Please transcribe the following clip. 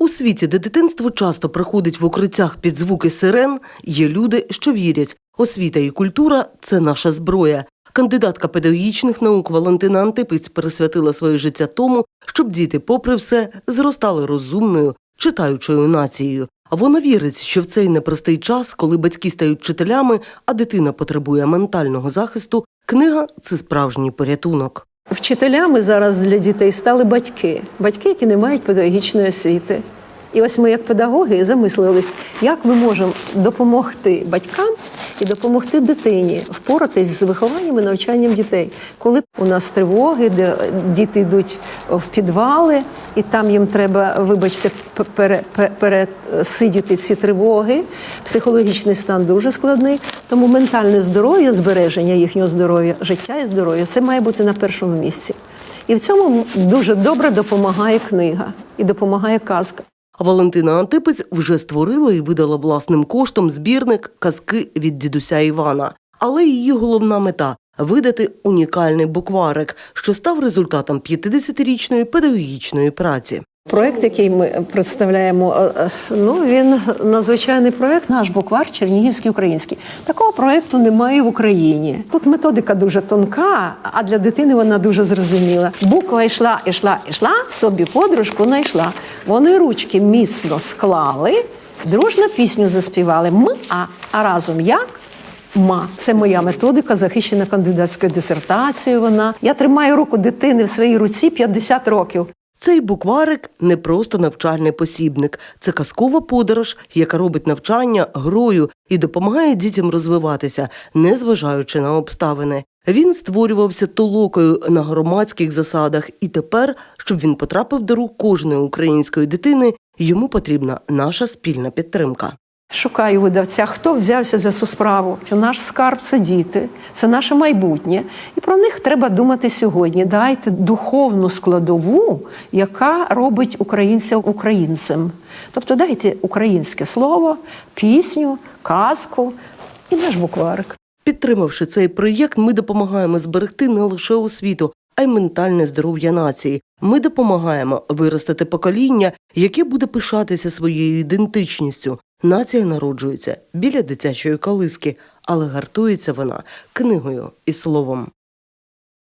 У світі, де дитинство часто проходить в укриттях під звуки сирен, є люди, що вірять, освіта і культура це наша зброя. Кандидатка педагогічних наук Валентина Антипиць присвятила своє життя тому, щоб діти, попри все, зростали розумною, читаючою нацією. А вона вірить, що в цей непростий час, коли батьки стають вчителями, а дитина потребує ментального захисту, книга це справжній порятунок. Вчителями зараз для дітей стали батьки, батьки, які не мають педагогічної освіти. І ось ми, як педагоги, замислились, як ми можемо допомогти батькам і допомогти дитині впоратись з вихованням і навчанням дітей. Коли у нас тривоги, де діти йдуть в підвали, і там їм треба, вибачте, пере- пере- пересидіти ці тривоги. Психологічний стан дуже складний. Тому ментальне здоров'я, збереження їхнього здоров'я, життя і здоров'я це має бути на першому місці. І в цьому дуже добре допомагає книга і допомагає казка. Валентина Антипець вже створила і видала власним коштом збірник казки від дідуся Івана. Але її головна мета видати унікальний букварик, що став результатом 50-річної педагогічної праці. Проект, який ми представляємо, е, е, ну він надзвичайний проект. Наш буквар Чернігівський український. Такого проекту немає в Україні. Тут методика дуже тонка, а для дитини вона дуже зрозуміла. Буква йшла, йшла, йшла, собі подружку знайшла. Вони ручки міцно склали, дружно пісню заспівали. М, а, а разом як? Ма, це моя методика, захищена кандидатською дисертацією. Вона я тримаю руку дитини в своїй руці 50 років. Цей букварик не просто навчальний посібник, це казкова подорож, яка робить навчання грою і допомагає дітям розвиватися, незважаючи на обставини. Він створювався толокою на громадських засадах, і тепер, щоб він потрапив до рук кожної української дитини, йому потрібна наша спільна підтримка. Шукаю видавця, хто взявся за цю справу. Що наш скарб це діти, це наше майбутнє. І про них треба думати сьогодні. Дайте духовну складову, яка робить українця українцем. Тобто дайте українське слово, пісню, казку і наш букварик. Підтримавши цей проєкт, ми допомагаємо зберегти не лише освіту, а й ментальне здоров'я нації. Ми допомагаємо виростити покоління, яке буде пишатися своєю ідентичністю. Нація народжується біля дитячої колиски, але гартується вона книгою і словом.